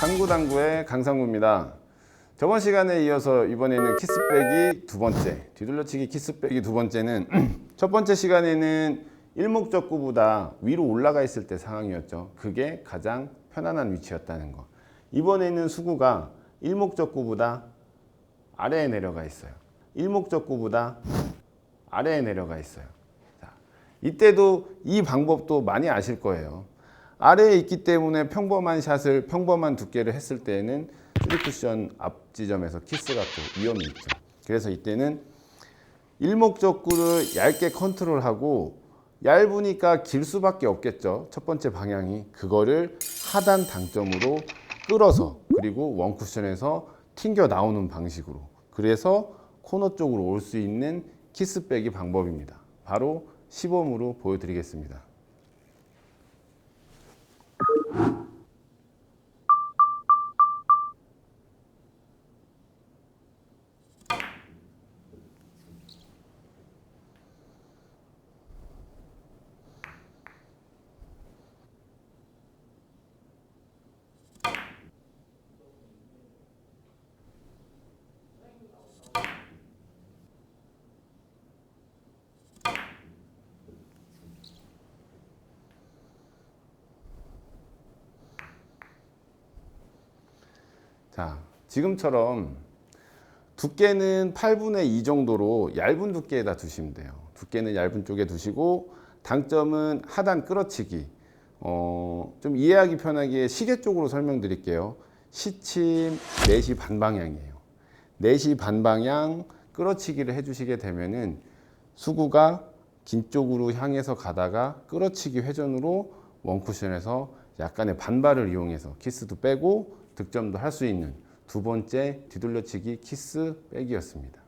상구당구의 강상구입니다. 저번 시간에 이어서 이번에는 키스백이 두 번째, 뒤돌려치기 키스백이 두 번째는 첫 번째 시간에는 일목적구보다 위로 올라가 있을 때 상황이었죠. 그게 가장 편안한 위치였다는 거. 이번에는 수구가 일목적구보다 아래에 내려가 있어요. 일목적구보다 아래에 내려가 있어요. 자, 이때도 이 방법도 많이 아실 거예요. 아래에 있기 때문에 평범한 샷을 평범한 두께를 했을 때에는 3쿠션 앞 지점에서 키스가 또 위험이 있죠. 그래서 이때는 일목적구를 얇게 컨트롤하고 얇으니까 길 수밖에 없겠죠. 첫 번째 방향이 그거를 하단 당점으로 끌어서 그리고 원 쿠션에서 튕겨 나오는 방식으로 그래서 코너 쪽으로 올 수 있는 키스백이 방법입니다. 바로 시범으로 보여드리겠습니다. 자, 지금처럼 두께는 8분의 2 정도로 얇은 두께에다 두시면 돼요. 두께는 얇은 쪽에 두시고 당점은 하단 끌어치기. 어, 좀 이해하기 편하게 시계 쪽으로 설명드릴게요. 시침 4시 반 방향이에요. 4시 반 방향 끌어치기를 해주시게 되면은 수구가 긴 쪽으로 향해서 가다가 끌어치기 회전으로 원쿠션에서 약간의 반발을 이용해서 키스도 빼고 득점도 할 수 있는 두 번째 뒤돌려치기 키스 백이었습니다.